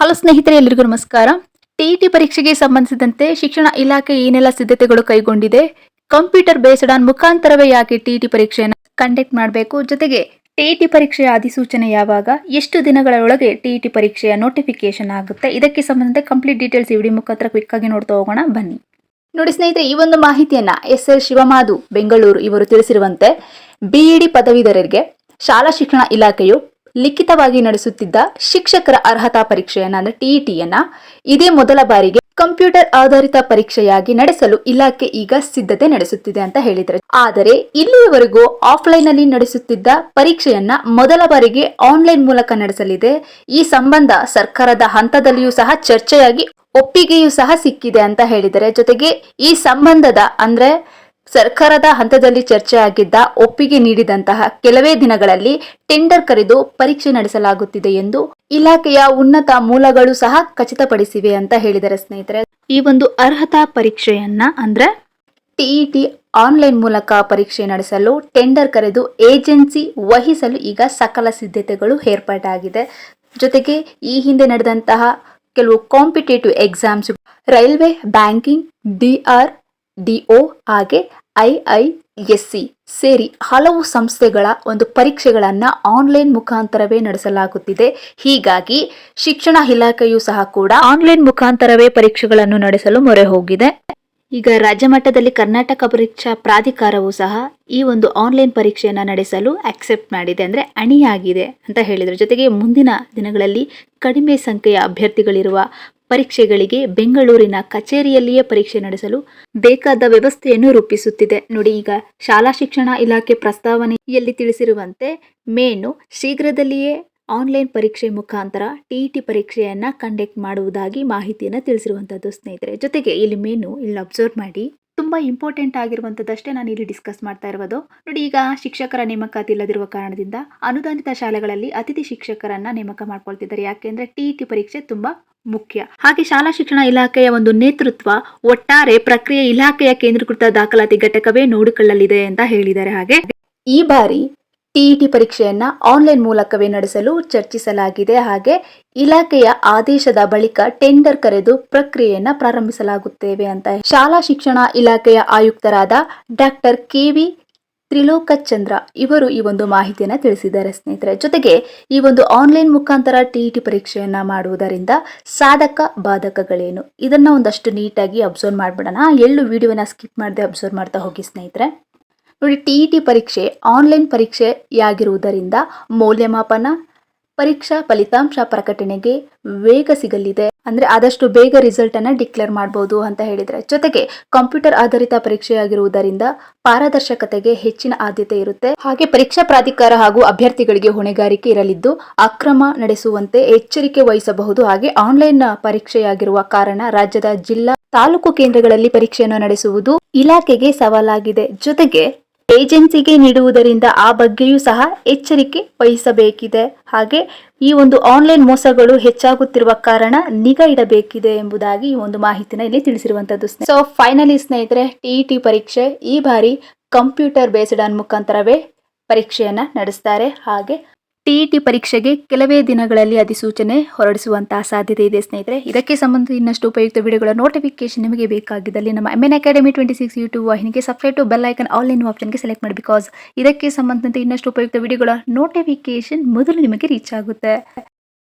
Hello ಸ್ನೇಹಿತರೆ ಎಲ್ಲರಿಗೂ ನಮಸ್ಕಾರ. ಟಿಇಟಿ ಪರೀಕ್ಷೆಗೆ ಸಂಬಂಧಿಸಿದಂತೆ ಶಿಕ್ಷಣ ಇಲಾಖೆ ಏನೆಲ್ಲ ಸಿದ್ಧತೆಗಳು ಕೈಗೊಂಡಿದೆ, ಕಂಪ್ಯೂಟರ್ ಬೇಸ್ಡ್ ಆನ್ ಮುಖಾಂತರವೇ ಯಾಕೆ ಟಿಇಟಿ ಪರೀಕ್ಷೆಯನ್ನು ಕಂಡಕ್ಟ್ ಮಾಡಬೇಕು? ಜೊತೆಗೆ ಟಿಇಟಿ ಪರೀಕ್ಷೆಯ ಅಧಿಸೂಚನೆ ಯಾವಾಗ? ಎಷ್ಟು ದಿನಗಳ ಒಳಗೆ ಟಿಇಟಿ ಪರೀಕ್ಷೆಯ ನೋಟಿಫಿಕೇಶನ್ ಆಗುತ್ತೆ? ಇದಕ್ಕೆ ಸಂಬಂಧ ಕಂಪ್ಲೀಟ್ ಡೀಟೇಲ್ಸ್ ಈ ವಿಡಿಯೋ ಮುಖಾಂತರ ಕ್ವಿಕ್ ಆಗಿ ನೋಡ್ತಾ ಹೋಗೋಣ, ಬನ್ನಿ. ನೋಡಿ ಸ್ನೇಹಿತರೆ, ಈ ಒಂದು ಮಾಹಿತಿಯನ್ನ ಎಸ್ ಎಲ್ ಶಿವಮಾಧು, ಬೆಂಗಳೂರು ಇವರು ತಿಳಿಸಿರುವಂತೆ ಬಿಇಡಿ ಪದವೀಧರರಿಗೆ ಶಾಲಾ ಶಿಕ್ಷಣ ಇಲಾಖೆಯು ಲಿಖಿತವಾಗಿ ನಡೆಸುತ್ತಿದ್ದ ಶಿಕ್ಷಕರ ಅರ್ಹತಾ ಪರೀಕ್ಷೆಯನ್ನ, ಅಂದ್ರೆ ಟಿಇಟಿಯನ್ನ ಇದೇ ಮೊದಲ ಬಾರಿಗೆ ಕಂಪ್ಯೂಟರ್ ಆಧಾರಿತ ಪರೀಕ್ಷೆಯಾಗಿ ನಡೆಸಲು ಇಲಾಖೆ ಈಗ ಸಿದ್ಧತೆ ನಡೆಸುತ್ತಿದೆ ಅಂತ ಹೇಳಿದರೆ. ಆದರೆ ಇಲ್ಲಿಯವರೆಗೂ ಆಫ್ಲೈನ್ನಲ್ಲಿ ನಡೆಸುತ್ತಿದ್ದ ಪರೀಕ್ಷೆಯನ್ನ ಮೊದಲ ಬಾರಿಗೆ ಆನ್ಲೈನ್ ಮೂಲಕ ನಡೆಸಲಿದೆ. ಈ ಸಂಬಂಧ ಸರ್ಕಾರದ ಹಂತದಲ್ಲಿಯೂ ಸಹ ಚರ್ಚೆಯಾಗಿ ಒಪ್ಪಿಗೆಯೂ ಸಹ ಸಿಕ್ಕಿದೆ ಅಂತ ಹೇಳಿದರೆ ಜೊತೆಗೆ ಈ ಸಂಬಂಧದ, ಅಂದ್ರೆ ಸರ್ಕಾರದ ಹಂತದಲ್ಲಿ ಚರ್ಚೆ ಆಗಿದ್ದ ಒಪ್ಪಿಗೆ ನೀಡಿದಂತಹ ಕೆಲವೇ ದಿನಗಳಲ್ಲಿ ಟೆಂಡರ್ ಕರೆದು ಪರೀಕ್ಷೆ ನಡೆಸಲಾಗುತ್ತಿದೆ ಎಂದು ಇಲಾಖೆಯ ಉನ್ನತ ಮೂಲಗಳು ಸಹ ಖಚಿತಪಡಿಸಿವೆ ಅಂತ ಹೇಳಿದರೆ ಸ್ನೇಹಿತರೆ. ಈ ಒಂದು ಅರ್ಹತಾ ಪರೀಕ್ಷೆಯನ್ನ ಅಂದ್ರೆ ಟಿಇಟಿ ಆನ್ಲೈನ್ ಮೂಲಕ ಪರೀಕ್ಷೆ ನಡೆಸಲು ಟೆಂಡರ್ ಕರೆದು ಏಜೆನ್ಸಿ ವಹಿಸಲು ಈಗ ಸಕಲ ಸಿದ್ಧತೆಗಳು ಏರ್ಪಾಟಾಗಿದೆ ಜೊತೆಗೆ ಈ ಹಿಂದೆ ನಡೆದಂತಹ ಕೆಲವು competitive exams, railway banking DRDO ಹಾಗೆ ಐ ಐ ಎಸ್ ಸಿ ಸೇರಿ ಹಲವು ಸಂಸ್ಥೆಗಳ ಒಂದು ಪರೀಕ್ಷೆಗಳನ್ನು ಆನ್ಲೈನ್ ಮುಖಾಂತರವೇ ನಡೆಸಲಾಗುತ್ತಿದೆ. ಹೀಗಾಗಿ ಶಿಕ್ಷಣ ಇಲಾಖೆಯೂ ಸಹ ಕೂಡ ಆನ್ಲೈನ್ ಮುಖಾಂತರವೇ ಪರೀಕ್ಷೆಗಳನ್ನು ನಡೆಸಲು ಮೊರೆ ಹೋಗಿದೆ. ಈಗ ರಾಜ್ಯ ಮಟ್ಟದಲ್ಲಿ ಕರ್ನಾಟಕ ಪರೀಕ್ಷಾ ಪ್ರಾಧಿಕಾರವು ಸಹ ಈ ಒಂದು ಆನ್ಲೈನ್ ಪರೀಕ್ಷೆಯನ್ನು ನಡೆಸಲು ಅಕ್ಸೆಪ್ಟ್ ಮಾಡಿದೆ ಅಂದರೆ ಅಣಿಯಾಗಿದೆ ಅಂತ ಹೇಳಿದರು. ಜೊತೆಗೆ ಮುಂದಿನ ದಿನಗಳಲ್ಲಿ ಕಡಿಮೆ ಸಂಖ್ಯೆಯ ಅಭ್ಯರ್ಥಿಗಳಿರುವ ಪರೀಕ್ಷೆಗಳಿಗೆ ಬೆಂಗಳೂರಿನ ಕಚೇರಿಯಲ್ಲಿಯೇ ಪರೀಕ್ಷೆ ನಡೆಸಲು ಬೇಕಾದ ವ್ಯವಸ್ಥೆಯನ್ನು ರೂಪಿಸುತ್ತಿದೆ. ನೋಡಿ, ಈಗ ಶಾಲಾ ಶಿಕ್ಷಣ ಇಲಾಖೆ ಪ್ರಸ್ತಾವನೆಯಲ್ಲಿ ತಿಳಿಸಿರುವಂತೆ, ಮೇನು ಶೀಘ್ರದಲ್ಲಿಯೇ ಆನ್ಲೈನ್ ಪರೀಕ್ಷೆ ಮುಖಾಂತರ ಟಿಇಟಿ ಪರೀಕ್ಷೆಯನ್ನ ಕಂಡಕ್ಟ್ ಮಾಡುವುದಾಗಿ ಮಾಹಿತಿಯನ್ನು ತಿಳಿಸಿರುವಂತದ್ದು ಸ್ನೇಹಿತರೆ. ಜೊತೆಗೆ ಇಲ್ಲಿ ಮೇನು ಇಲ್ಲಿ ಅಬ್ಸರ್ವ್ ಮಾಡಿ. ತುಂಬಾ ಇಂಪಾರ್ಟೆಂಟ್ ಆಗಿರುವಂತದ್ದಷ್ಟೇ ನಾನು ಇಲ್ಲಿ ಡಿಸ್ಕಸ್ ಮಾಡ್ತಾ ಇರೋದು ನೋಡಿ, ಈಗ ಶಿಕ್ಷಕರ ನೇಮಕಾತಿ ಇಲ್ಲದಿರುವ ಕಾರಣದಿಂದ ಅನುದಾನಿತ ಶಾಲೆಗಳಲ್ಲಿ ಅತಿಥಿ ಶಿಕ್ಷಕರನ್ನ ನೇಮಕ ಮಾಡ್ಕೊಳ್ತಿದ್ದಾರೆ. ಯಾಕೆಂದ್ರೆ ಟಿಇಟಿ ಪರೀಕ್ಷೆ ತುಂಬಾ ಮುಖ್ಯ. ಹಾಗೆ ಶಾಲಾ ಶಿಕ್ಷಣ ಇಲಾಖೆಯ ಒಂದು ನೇತೃತ್ವ ಒಟ್ಟಾರೆ ಪ್ರಕ್ರಿಯೆ ಇಲಾಖೆಯ ಕೇಂದ್ರೀಕೃತ ದಾಖಲಾತಿ ಘಟಕವೇ ನೋಡಿಕೊಳ್ಳಲಿದೆ ಅಂತ ಹೇಳಿದ್ದಾರೆ. ಹಾಗೆ ಈ ಬಾರಿ ಟಿಇಟಿ ಪರೀಕ್ಷೆಯನ್ನ ಆನ್ಲೈನ್ ಮೂಲಕವೇ ನಡೆಸಲು ಚರ್ಚಿಸಲಾಗಿದೆ. ಹಾಗೆ ಇಲಾಖೆಯ ಆದೇಶದ ಬಳಿಕ ಟೆಂಡರ್ ಕರೆದು ಪ್ರಕ್ರಿಯೆಯನ್ನ ಪ್ರಾರಂಭಿಸಲಾಗುತ್ತೇವೆ ಅಂತ ಶಾಲಾ ಶಿಕ್ಷಣ ಇಲಾಖೆಯ ಆಯುಕ್ತರಾದ ಡಾಕ್ಟರ್ ಕೆವಿ ತ್ರಿಲೋಕಚಂದ್ರ ಇವರು ಈ ಒಂದು ಮಾಹಿತಿಯನ್ನು ತಿಳಿಸಿದ್ದಾರೆ ಸ್ನೇಹಿತರೆ. ಜೊತೆಗೆ ಈ ಒಂದು ಆನ್ಲೈನ್ ಮುಖಾಂತರ ಟಿಇಟಿ ಪರೀಕ್ಷೆಯನ್ನ ಮಾಡುವುದರಿಂದ ಸಾಧಕ ಬಾಧಕಗಳೇನು? ಇದನ್ನ ಒಂದಷ್ಟು ನೀಟಾಗಿ ಅಬ್ಸರ್ವ್ ಮಾಡ್ಬಿಡೋಣ. ಎಳ್ಳು ವಿಡಿಯೋನ ಸ್ಕಿಪ್ ಮಾಡದೆ ಅಬ್ಸರ್ವ್ ಮಾಡ್ತಾ ಹೋಗಿ ಸ್ನೇಹಿತರೆ. ನೋಡಿ ಟಿಇಟಿ ಪರೀಕ್ಷೆ ಆನ್ಲೈನ್ ಪರೀಕ್ಷೆಯಾಗಿರುವುದರಿಂದ ಮೌಲ್ಯಮಾಪನ, ಪರೀಕ್ಷಾ ಫಲಿತಾಂಶ ಪ್ರಕಟಣೆಗೆ ವೇಗ ಸಿಗಲಿದೆ. ಅಂದ್ರೆ ಆದಷ್ಟು ಬೇಗ ರಿಸಲ್ಟ್ ಅನ್ನ ಡಿಕ್ಲೇರ್ ಮಾಡಬಹುದು ಅಂತ ಹೇಳಿದರೆ. ಜೊತೆಗೆ ಕಂಪ್ಯೂಟರ್ ಆಧಾರಿತ ಪರೀಕ್ಷೆಯಾಗಿರುವುದರಿಂದ ಪಾರದರ್ಶಕತೆಗೆ ಹೆಚ್ಚಿನ ಆದ್ಯತೆ ಇರುತ್ತೆ. ಹಾಗೆ ಪರೀಕ್ಷಾ ಪ್ರಾಧಿಕಾರ ಹಾಗೂ ಅಭ್ಯರ್ಥಿಗಳಿಗೆ ಹೊಣೆಗಾರಿಕೆ ಇರಲಿದ್ದು ಅಕ್ರಮ ನಡೆಸುವಂತೆ ಎಚ್ಚರಿಕೆ ವಹಿಸಬಹುದು. ಹಾಗೆ ಆನ್ಲೈನ್ ಪರೀಕ್ಷೆಯಾಗಿರುವ ಕಾರಣ ರಾಜ್ಯದ ಜಿಲ್ಲಾ, ತಾಲೂಕು ಕೇಂದ್ರಗಳಲ್ಲಿ ಪರೀಕ್ಷೆಯನ್ನು ನಡೆಸುವುದು ಇಲಾಖೆಗೆ ಸವಾಲಾಗಿದೆ. ಜೊತೆಗೆ ಏಜೆನ್ಸಿಗೆ ನೀಡುವುದರಿಂದ ಆ ಬಗ್ಗೆಯೂ ಸಹ ಎಚ್ಚರಿಕೆ ವಹಿಸಬೇಕಿದೆ. ಹಾಗೆ ಈ ಒಂದು ಆನ್ಲೈನ್ ಮೋಸಗಳು ಹೆಚ್ಚಾಗುತ್ತಿರುವ ಕಾರಣ ನಿಗಾ ಇಡಬೇಕಿದೆ ಎಂಬುದಾಗಿ ಈ ಒಂದು ಮಾಹಿತಿನ ಇಲ್ಲಿ ತಿಳಿಸಿರುವಂತದ್ದು ಸೊ ಫೈನಲಿ ಸ್ನೇಹಿತರೆ ಟಿಇಟಿ ಪರೀಕ್ಷೆ ಈ ಬಾರಿ ಕಂಪ್ಯೂಟರ್ ಬೇಸ್ಡ್ ಅನ್ ಮುಖಾಂತರವೇ ಪರೀಕ್ಷೆಯನ್ನ ನಡೆಸ್ತಾರೆ. ಹಾಗೆ ಟಿಇಟಿ ಪರೀಕ್ಷೆಗೆ ಕೆಲವೇ ದಿನಗಳಲ್ಲಿ ಅಧಿಸೂಚನೆ ಹೊರಡಿಸುವಂತಹ ಸಾಧ್ಯತೆ ಇದೆ ಸ್ನೇಹಿತರೆ. ಇದಕ್ಕೆ ಸಂಬಂಧ ಇನ್ನಷ್ಟು ಉಪಯುಕ್ತ ವಿಡಿಯೋಗಳ ನೋಟಿಫಿಕೇಶನ್ ನಿಮಗೆ ಬೇಕಾಗಿದ್ದಲ್ಲಿ ನಮ್ಮ N academy twenty six YouTube ವಾಹಿನಿಗೆ subscribe to bell icon all in ಆಪ್ಷನ್ಗೆ select ಮಾಡಿ ಬಿಕಾಸ್ ಇದಕ್ಕೆ ಸಂಬಂಧಿಸಿದಂತೆ ಇನ್ನಷ್ಟು ಉಪಯುಕ್ತ ವಿಡಿಯೋಗಳ ನೋಟಿಫಿಕೇಶನ್ ಮೊದಲು ನಿಮಗೆ ರೀಚ್ ಆಗುತ್ತೆ.